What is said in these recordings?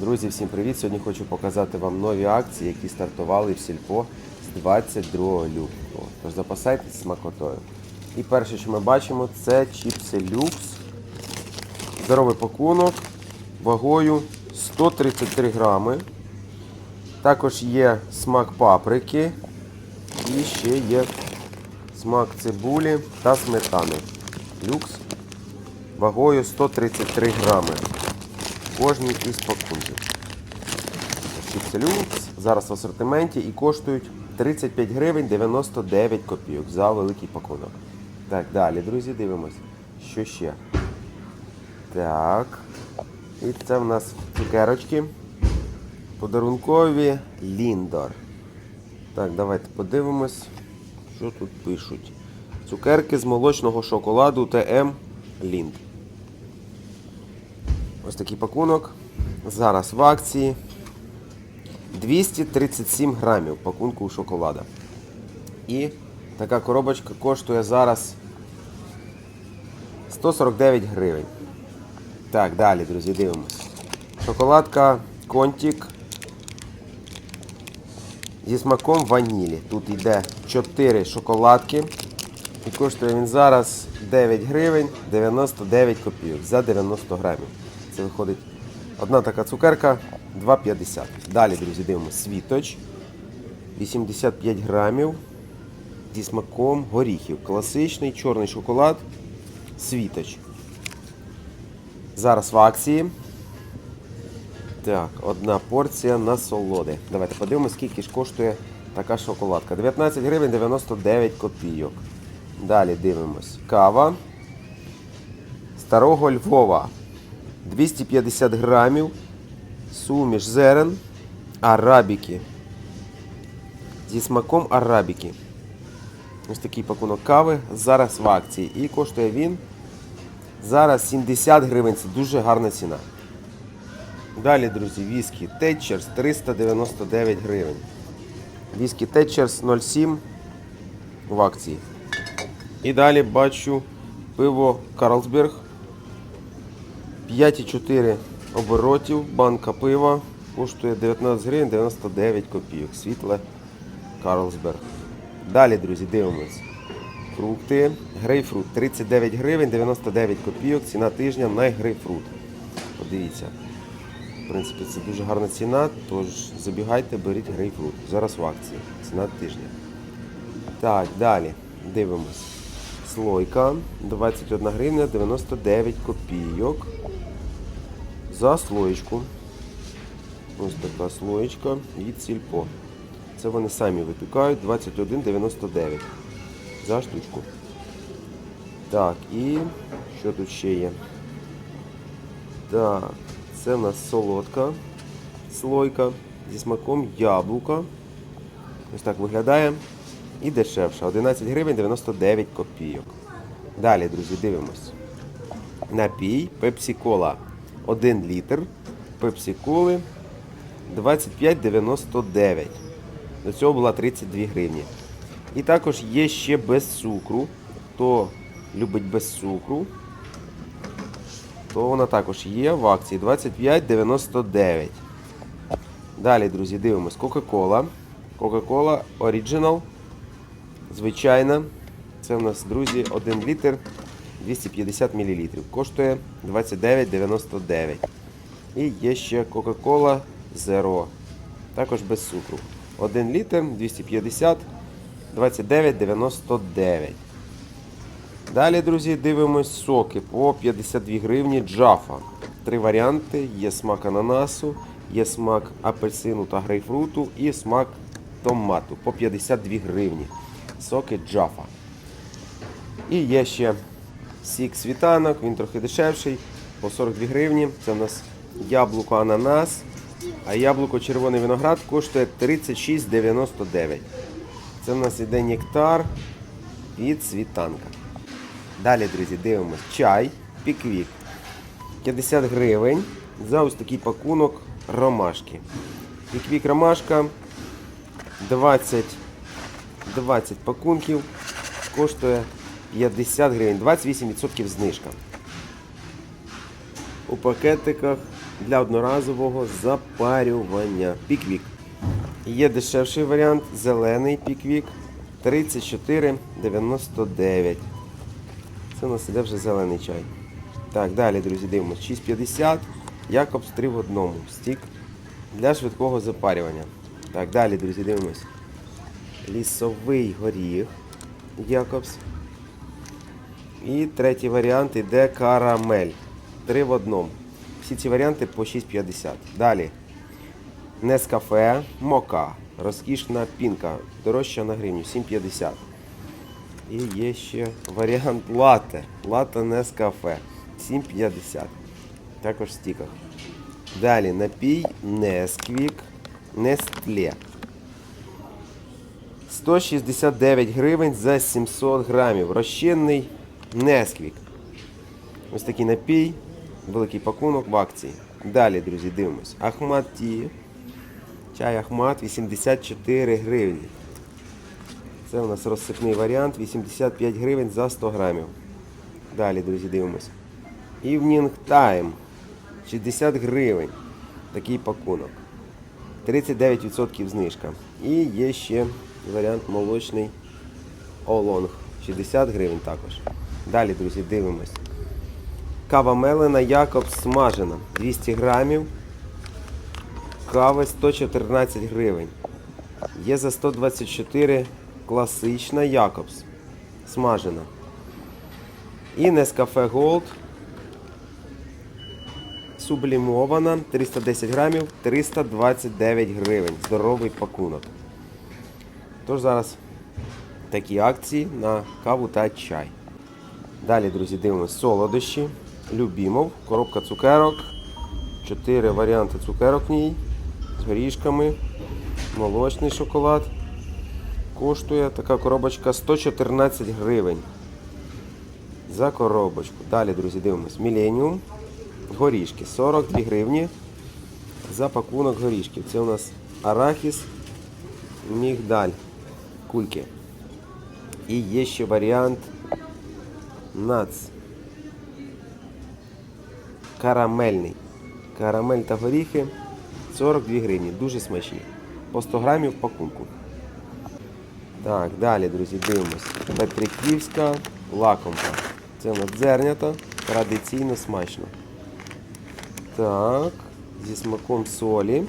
Друзі, всім привіт! Сьогодні хочу показати вам нові акції, які стартували в Сільпо з 22 лютого. Тож запасайтесь смакотою. І перше, що ми бачимо, це чіпси люкс. Здоровий пакунок вагою 133 грами. Також є смак паприки. І ще є смак цибулі та сметани. Люкс вагою 133 грами. Кожній із пакунків. Чіпси люкс зараз в асортименті і коштують 35 гривень 99 копійок за великий пакунок. Так, далі, друзі, дивимось. Що ще? Так. І це в нас цукерочки. Подарункові Ліндор. Так, давайте подивимось, що тут пишуть. Цукерки з молочного шоколаду ТМ Лінд. Ось такий пакунок. Зараз в акції. 237 грамів пакунку шоколада. І така коробочка коштує зараз 149 гривень. Так, далі, друзі, дивимось. Шоколадка Контік зі смаком ванілі. Тут йде 4 шоколадки. І коштує він зараз 9 гривень 99 копійок за 90 грамів. Це виходить одна така цукерка 2,50. Далі, друзі, дивимося. Світоч 85 грамів зі смаком горіхів. Класичний чорний шоколад. Світоч. Зараз в акції. Так, одна порція насолоди. Давайте подивимося, скільки ж коштує така шоколадка. 19 гривень 99 копійок. Далі дивимось. Кава старого Львова. 250 грамів. Суміш зерен. Арабіки. Зі смаком арабіки. Ось такий пакунок кави. Зараз в акції. І коштує він зараз 70 гривень. Це дуже гарна ціна. Далі, друзі, віскі Тетчерс 399 гривень. Віскі Тетчерс 0,7 в акції. І далі бачу пиво Карлсберг. 5,4 оборотів. Банка пива коштує 19 гривень 99 копійок. Світле Карлсберг. Далі, друзі, дивимось. Фрукти. Грейпфрут 39 гривень 99 копійок. Ціна тижня на грейпфрут. Подивіться. В принципі, це дуже гарна ціна, тож забігайте, беріть грейпфрут. Зараз в акції. Ціна тижня. Так, далі. Дивимось. Слойка 21 гривня 99 копійок. За слоєчку. Ось така слоєчка від сільпо. Це вони самі випікають 21,99 за штучку. Так, і що тут ще є? Так, це в нас солодка слойка зі смаком яблука. Ось так виглядає. І дешевша. 11 гривень 99 копійок. Далі, друзі, дивимось. Напій Пепсі Кола 1 літр. Пепсі Коли 25,99. До цього була 32 гривні. І також є ще без цукру. Хто любить без цукру, то вона також є в акції 25,99. Далі, друзі, дивимось. Кока-кола. Кока-кола Original. Звичайна. Це в нас, друзі, 1 літр 250 мл. Коштує 29,99. І є ще Coca-Cola Zero. Також без цукру. 1 літр 250 29,99. Далі, друзі, дивимось соки по 52 гривні Джафа. Три варіанти. Є смак ананасу, є смак апельсину та грейпфруту і смак томату по 52 гривні. Соки Джафа. І є ще сік світанок, він трохи дешевший, по 42 гривні. Це в нас яблуко ананас, а яблуко червоний виноград коштує 36,99. Це в нас іде нектар від світанка. Далі, друзі, дивимось. Чай, піквік. 50 гривень за ось такий пакунок ромашки. Піквік ромашка 20, 20 пакунків коштує 50 гривень, 28% знижка. У пакетиках для одноразового запарювання. Піквік. Є дешевший варіант, зелений піквік 34,99. Це у нас іде вже зелений чай. Так, далі, друзі, дивимося. 6,50. Якобс 3 в одному. Стік для швидкого запарювання. Так, далі, друзі, дивимось. Лісовий горіх. Якобс. І третій варіант іде карамель. 3 в одному. Всі ці варіанти по 6,50. Далі. Нескафе, мока. Розкішна пінка. Дорожча на гривню. 7,50. І є ще варіант лате. Лате Нескафе. 7,50. Також в стіках. Далі напій Несквік. Нестле. 169 гривень за 700 грамів. Розчинний Несквік. Ось такий напій. Великий пакунок в акції. Далі, друзі, дивимось. Ахмат Ті. Чай Ахмат 84 гривні. Це у нас розсипний варіант. 85 гривень за 100 грамів. Далі, друзі, дивимось. Evening Time. 60 гривень. Такий пакунок. 39% знижка. І є ще варіант молочний Олонг. 60 гривень також. Далі, друзі, дивимось. Кава мелена Якобс смажена. 200 грамів. Кава 114 гривень. Є за 124 класична Якобс. Смажена. І Nescafe Gold. Сублімована 310 грамів 329 гривень. Здоровий пакунок. Тож зараз такі акції на каву та чай. Далі, друзі, дивимося солодощі. Любімов, коробка цукерок. Чотири варіанти цукерок в ній. З горішками. Молочний шоколад. Коштує така коробочка 114 гривень. За коробочку. Далі, друзі, дивимось. Міленіум. Горішки. 42 гривні. За пакунок горішків. Це у нас арахіс, мігдаль. Кульки. І є ще варіант нац. Карамельний. Карамель та горіхи 42 гривні. Дуже смачні. По 100 грамів в пакунку. Так, далі, друзі, дивимось. Петриківська лакомка. Це у нас дзернята. Традиційно смачно. Так, зі смаком солі.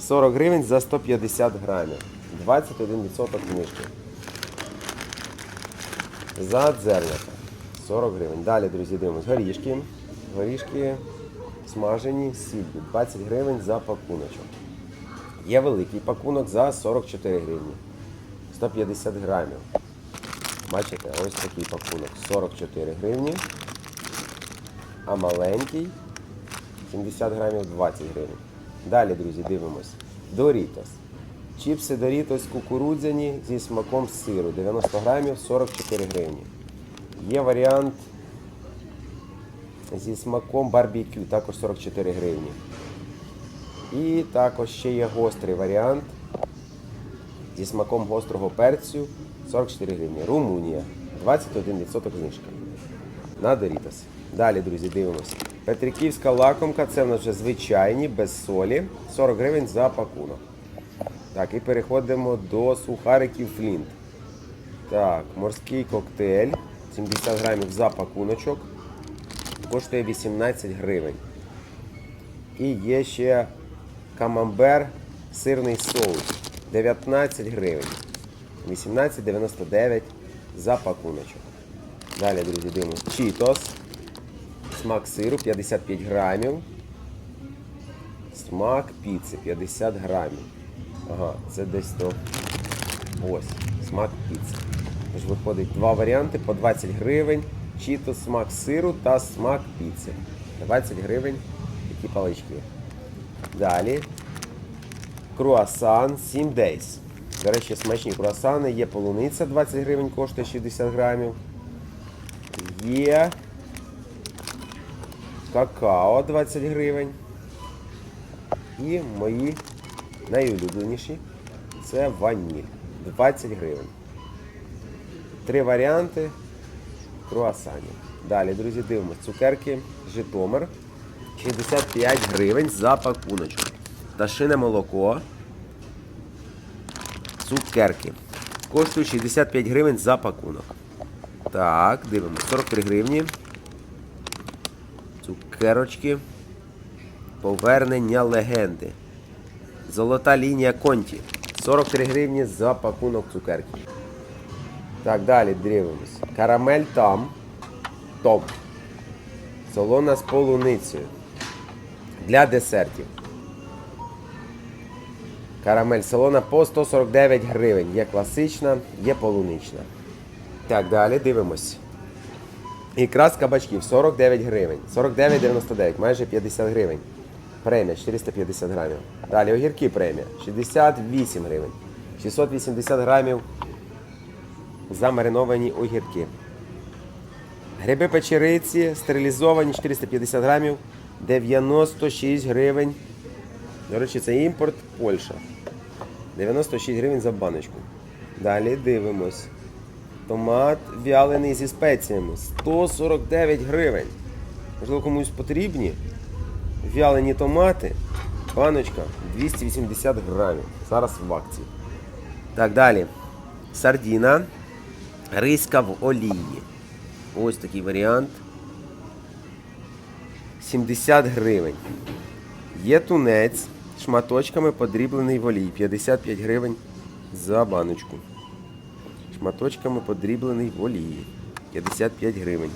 40 гривень за 150 грамів. 21% знижки. За дзернята. 40 гривень. Далі, друзі, дивимось. Горішки. Горішки смажені з сіллю. 20 гривень за пакуночок. Є великий пакунок за 44 гривні. 150 грамів. Бачите, ось такий пакунок. 44 гривні. А маленький 70 грамів 20 гривень. Далі, друзі, дивимось. Дорітос. Чіпси Дорітос кукурудзяні зі смаком сиру. 90 грамів 44 гривні. Є варіант зі смаком барбекю, також 44 гривні. І також ще є гострий варіант зі смаком гострого перцю 44 гривні. Румунія. 21% знижка. На Дорітос. Далі, друзі, дивимося. Петриківська лакомка, це в нас вже звичайні, без солі. 40 гривень за пакунок. Так, і переходимо до сухариків Флінт. Так, морський коктейль. 70 грамів за пакуночок. Коштує 18 гривень. І є ще камамбер, сирний соус. 19 гривень. 18,99 за пакуночок. Далі, друзі, дивимося. Чітос. Смак сиру 55 грамів. Смак піци 50 грамів. Ага, це десь то. Ось. Смак піци. Тож виходить два варіанти по 20 гривень. Чітос, смак сиру та смак піци. 20 гривень такі палички. Далі. Круасан 7 Days. До речі, смачні круасани. Є полуниця 20 гривень, коштує 60 грамів. Є какао 20 гривень. І мої найулюбленіші це ваніль 20 гривень. Три варіанти круасанів. Далі, друзі, дивимося. Цукерки Житомир 65 гривень за пакуночок. Пташине молоко. Цукерки. Коштує 65 гривень за пакунок. Так, дивимося. 43 гривні. Цукерочки. Повернення легенди. Золота лінія Конті. 43 гривні за пакунок цукерки. Так, далі дивимось. Карамель там. Топ. Солона з полуницею. Для десертів. Карамель солона по 149 гривень. Є класична, є полунична. Так, далі дивимось. Ікра з кабачків 49 гривень. 49,99, майже 50 гривень. Премія 450 грамів. Далі огірки премія 68 гривень. 680 грамів замариновані огірки. Гриби печериці стерилізовані 450 грамів 96 гривень. До речі, це імпорт Польща. 96 гривень за баночку. Далі дивимось. Томат вялений зі спеціями 149 гривень. Можливо, комусь потрібні. Вялені томати. Баночка 280 грамів. Зараз в акції. Так, далі. Сардіна. Риська в олії. Ось такий варіант. 70 гривень. Є тунець шматочками подріблений в олії. 55 гривень за баночку. Шматочками подріблений в олії. 55 гривень.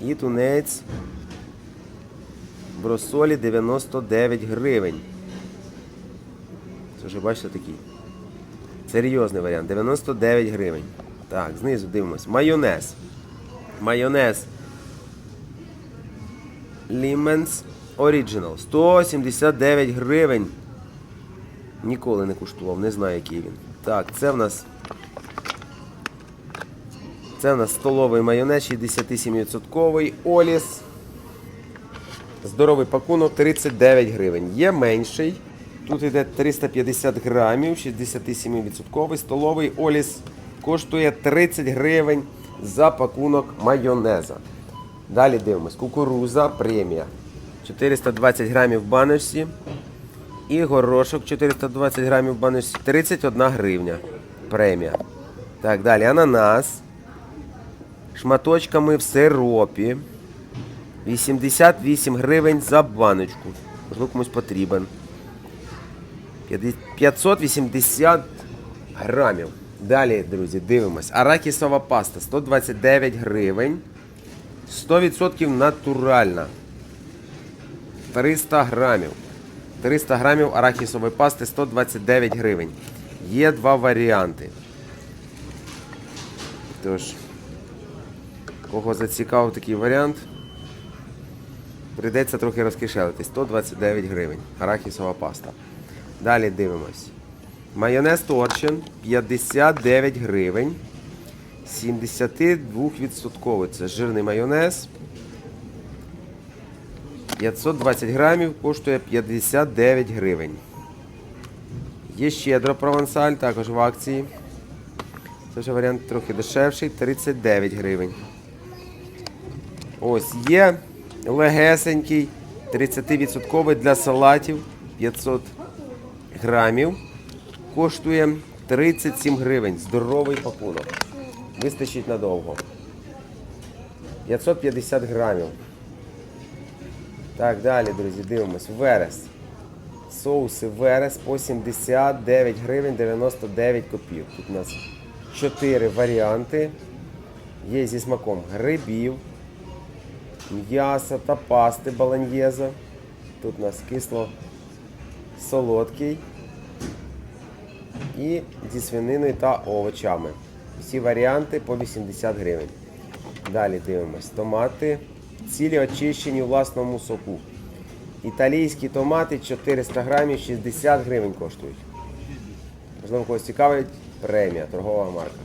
І тунець в розсолі 99 гривень. Це вже бачите такий. Серйозний варіант. 99 гривень. Так, знизу дивимось. Майонез. Майонез. Ліменс Original. 179 гривень. Ніколи не куштував, не знаю, який він. Так, це в нас. Це в нас столовий майонез 67% Оліс. Здоровий пакунок 39 гривень. Є менший. Тут йде 350 грамів, 67% столовий Оліс коштує 30 гривень за пакунок майонеза. Далі дивимось. Кукуруза премія. 420 грамів в баночці. І горошок 420 грамів в баночці. 31 гривня. Премія. Так, далі ананас. Шматочками в сиропі. 88 гривень за баночку. Можливо, комусь потрібен. 580 грамів. Далі, друзі, дивимось. Арахісова паста 129 гривень. 100% натуральна. 300 грамів. 300 грамів арахісової пасти 129 гривень. Є два варіанти. Тож, кого зацікавив такий варіант, прийдеться трохи розкишелити. 129 гривень. Арахісова паста. Далі дивимось. Майонез Торчин 59 гривень. 72% це жирний майонез. 520 грамів коштує 59 гривень. Є щедро провансаль, також в акції. Це вже варіант трохи дешевший, 39 гривень. Ось є легесенький, 30% для салатів 500 грамів. Коштує 37 гривень. Здоровий пакунок. Вистачить надовго. 550 грамів. Так, далі, друзі, дивимось. Верес. Соуси Верес по 79 гривень 99 копійок. Тут у нас 4 варіанти. Є зі смаком грибів, м'яса та пасти баланьєза. Тут у нас кисло солодкий. І зі свининою та овочами. Всі варіанти по 80 гривень. Далі дивимось. Томати. Цілі очищені у власному соку. Італійські томати 400 грамів 60 гривень коштують. Можливо, когось цікавить премія, торгова марка.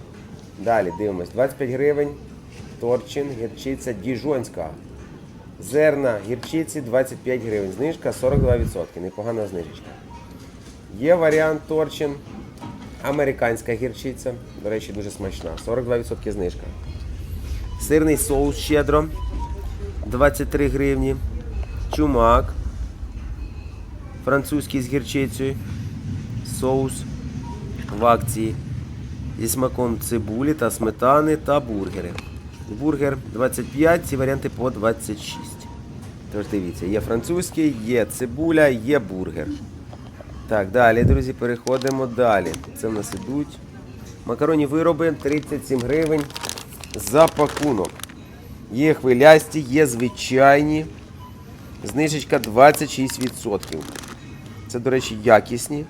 Далі дивимось. 25 гривень. Торчин, гірчиця діжонська. Зерна гірчиці 25 гривень. Знижка 42%. Непогана знижечка. Є варіант торчин. Американська гірчиця. До речі, дуже смачна. 42% знижка. Сирний соус щедро. 23 гривні. чумак. Французький з гірчицею. Соус в акції. Зі смаком цибулі та сметани та бургери. Бургер 25, ці варіанти по 26. Тож дивіться, є французький, є цибуля, є бургер. Так, далі, друзі, переходимо далі. Це в нас ідуть. Макаронні вироби 37 гривень за пакунок. Є хвилясті, є звичайні. Знижечка 26%. Це, до речі, якісні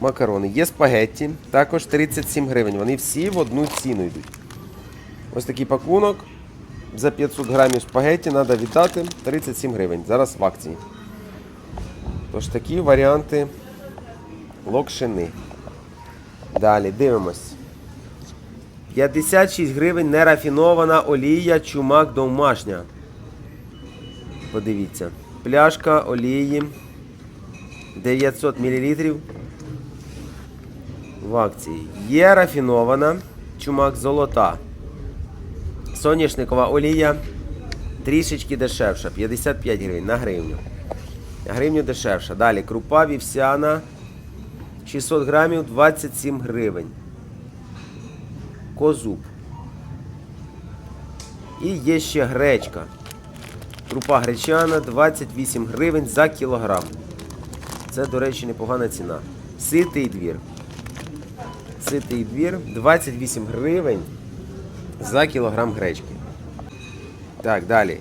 макарони. Є спагетті, також 37 гривень. Вони всі в одну ціну йдуть. Ось такий пакунок. За 500 грамів спагетті треба віддати 37 гривень. Зараз в акції. Тож такі варіанти локшини. Далі дивимось. 56 гривень нерафінована олія чумак домашня. Подивіться. Пляшка олії 900 мл в акції. Є рафінована чумак золота. Соняшникова олія трішечки дешевша. 55 гривень на гривню. На гривню дешевша. Далі крупа вівсяна 600 грамів 27 гривень. Козуб. І є ще гречка. Крупа гречана 28 гривень за кілограм. Це, до речі, непогана ціна. Ситий двір. Ситий двір 28 гривень за кілограм гречки. Так, далі.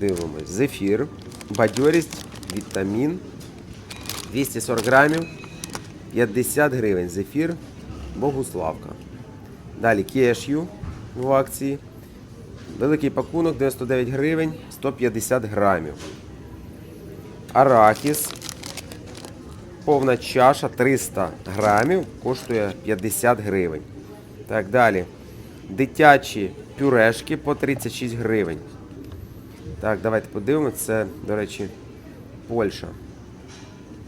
Дивимось. Зефір. Бадьорість, вітамін. 240 грамів. 50 гривень. Зефір. Богуславка. Далі кешю в акції. Великий пакунок 99 гривень, 150 грамів. Арахіс. Повна чаша 300 грамів, коштує 50 гривень. Так, далі. Дитячі пюрешки по 36 гривень. Так, давайте подивимося. Це, до речі, Польща.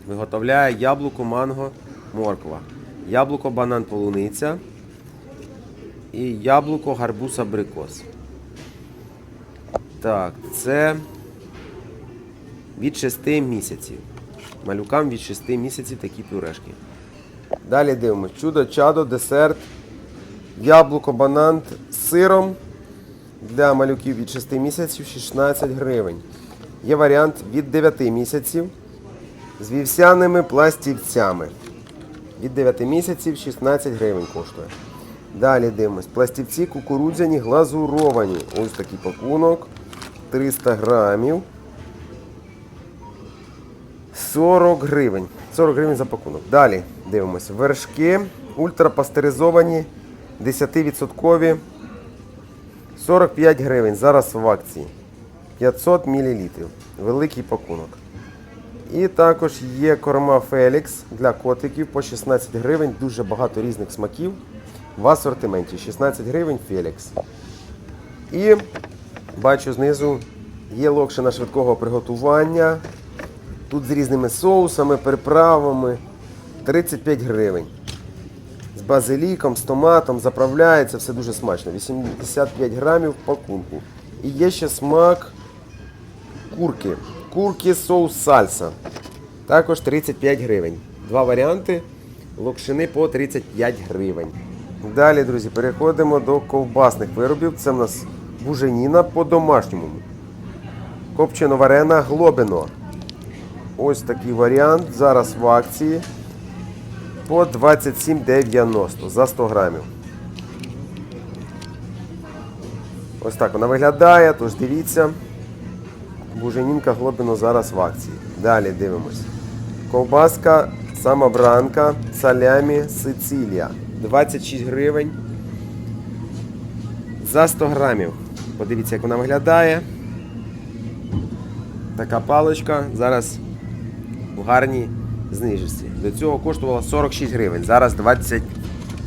Виготовляє яблуко, манго, морква. Яблуко, банан, полуниця. І яблуко, гарбуз, абрикос. Так, це від 6 місяців. Малюкам від 6 місяців такі пюрешки. Далі дивимось. Чудо, чадо, десерт, яблуко, банан з сиром для малюків від 6 місяців 16 гривень. Є варіант від 9 місяців з вівсяними пластівцями. Від 9 місяців 16 гривень коштує. Далі дивимось. Пластівці кукурудзяні глазуровані. Ось такий пакунок. 300 грамів. 40 гривень. 40 гривень за пакунок. Далі дивимось. Вершки ультрапастеризовані 10%. 45 гривень. Зараз в акції. 500 мл. Великий пакунок. І також є корма Фелікс для котиків по 16 гривень. Дуже багато різних смаків в асортименті. 16 гривень Фелікс. І бачу знизу є локшина швидкого приготування. Тут з різними соусами, приправами. 35 гривень. З базиліком, з томатом, заправляється, все дуже смачно. 85 грамів в пакунку. І є ще смак курки. Курки соус сальса. Також 35 гривень. Два варіанти. Локшини по 35 гривень. Далі, друзі, переходимо до ковбасних виробів. Це в нас буженіна по-домашньому. Копчено варена глобино. Ось такий варіант. Зараз в акції по 27,90 за 100 грамів. Ось так вона виглядає, тож дивіться. Буженінка глобино зараз в акції. Далі дивимось. Ковбаска самобранка салямі Сицилія. 26 гривень за 100 грамів. Подивіться, як вона виглядає. Така паличка зараз у гарній знижці. До цього коштувала 46 гривень. Зараз 20,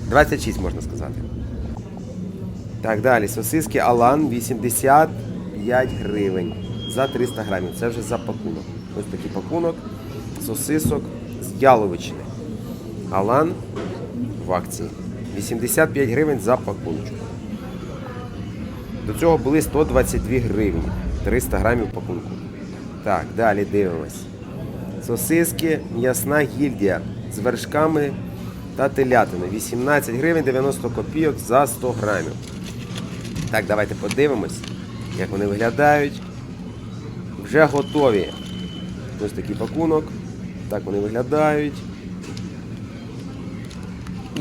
26 можна сказати. Так, далі. Сосиски Алан 85 гривень за 300 грамів. Це вже за пакунок. Ось такий пакунок сосисок з яловичини. Алан в акції. 85 гривень за пакуночок. До цього були 122 гривні. 300 грамів пакунку. Так, далі дивимось. Сосиски м'ясна гільдія з вершками та телятиною. 18 гривень 90 копійок за 100 грамів. Так, давайте подивимось, як вони виглядають. Вже готові. Ось такий пакунок. Так вони виглядають.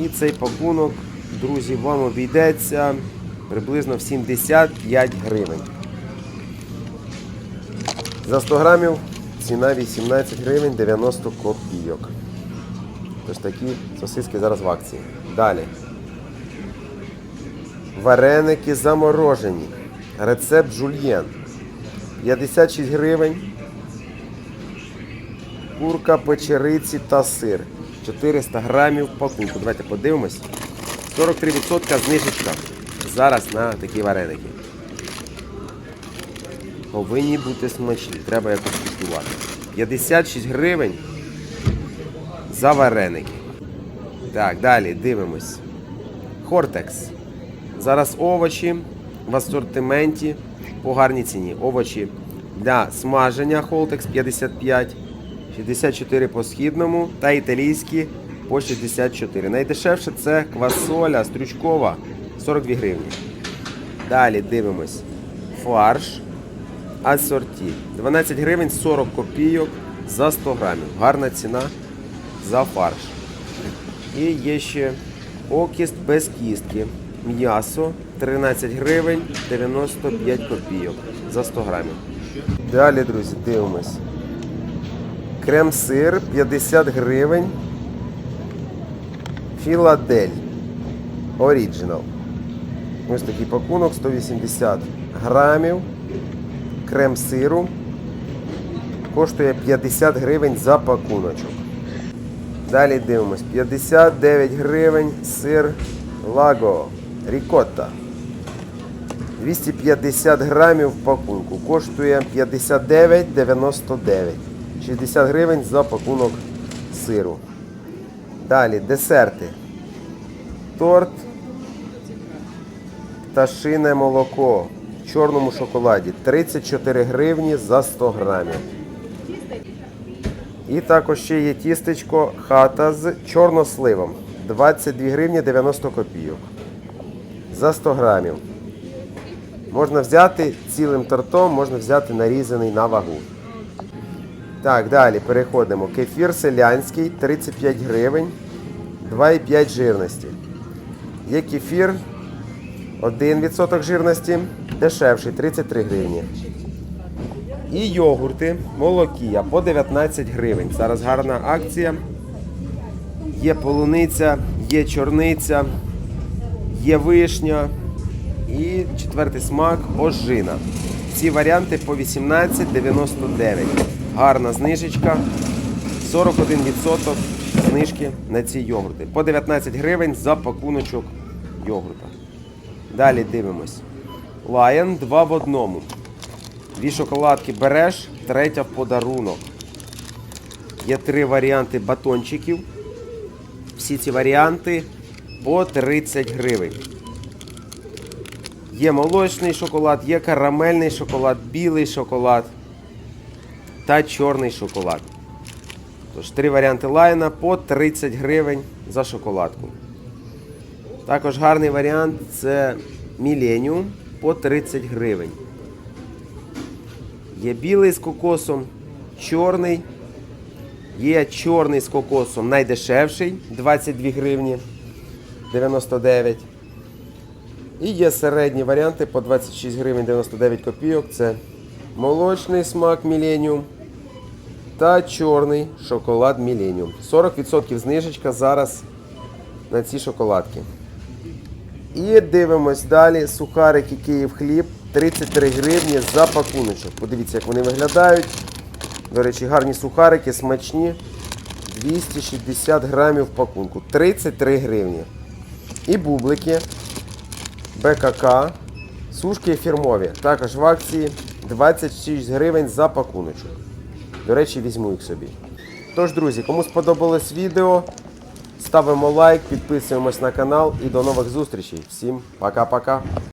І цей пакунок, друзі, вам обійдеться приблизно в 75 гривень. За 100 грамів ціна 18 гривень 90 копійок. Тож такі сосиски зараз в акції. Далі. Вареники заморожені. Рецепт жульєн. 56 гривень. Курка, печериці та сир. 400 грамів пакунку. Давайте подивимось. 43% знижечка зараз на такі вареники. Повинні бути смачні. Треба якось куштувати. 56 гривень за вареники. Так, далі дивимось. Хортекс. Зараз овочі в асортименті по гарній ціні. Овочі для смаження Холтекс 55, 64 по східному та італійські по 64. Найдешевше це квасоля стручкова 42 гривні. Далі дивимось. Фарш асорті. 12 гривень 40 копійок за 100 грамів. Гарна ціна за фарш. І є ще окіст без кістки. М'ясо 13 гривень 95 копійок за 100 грамів. Далі, друзі, дивимось. Крем-сир 50 гривень. Філадель. Оріджинал. Ось такий пакунок 180 грамів. Крем сиру. Коштує 50 гривень за пакуночок. Далі дивимось. 59 гривень сир Лаго. Рікотта. 250 грамів в пакунку. Коштує 59,99. 60 гривень за пакунок сиру. Далі десерти. Торт. Пташине молоко чорному шоколаді 34 гривні за 100 грамів. І також ще є тістечко хата з чорносливом 22 гривні 90 копійок. За 100 грамів. Можна взяти цілим тортом, можна взяти нарізаний на вагу. Так, далі переходимо. Кефір селянський 35 гривень, 2,5 жирності. Є кефір 1% жирності, дешевший 33 гривні. І йогурти молокія по 19 гривень. Зараз гарна акція. Є полуниця, є чорниця, є вишня і четвертий смак ожина. Ці варіанти по 18,99. Гарна знижечка. 41% знижки на ці йогурти. По 19 гривень за пакуночок йогурта. Далі дивимось. Lion 2 в одному. Дві шоколадки береш, третя в подарунок. Є три варіанти батончиків. Всі ці варіанти по 30 гривень. Є молочний шоколад, є карамельний шоколад, білий шоколад та чорний шоколад. Тож три варіанти лайна по 30 гривень за шоколадку. Також гарний варіант це Millennium по 30 гривень. Є білий з кокосом, чорний. Є чорний з кокосом найдешевший 22 гривні 99. І є середні варіанти по 26 гривень 99 копійок. Це молочний смак Millennium та чорний шоколад Millennium. 40% знижечка зараз на ці шоколадки. І дивимось далі. Сухарики Київ хліб 33 гривні за пакуночок. Подивіться, як вони виглядають. До речі, гарні сухарики, смачні. 260 грамів пакунку. 33 гривні. І бублики БКК. Сушки фірмові. Також в акції 26 гривень за пакуночок. До речі, візьму їх собі. Тож, друзі, кому сподобалось відео, ставимо лайк, підписуємось на канал і до нових зустрічей. Всім пока-пока.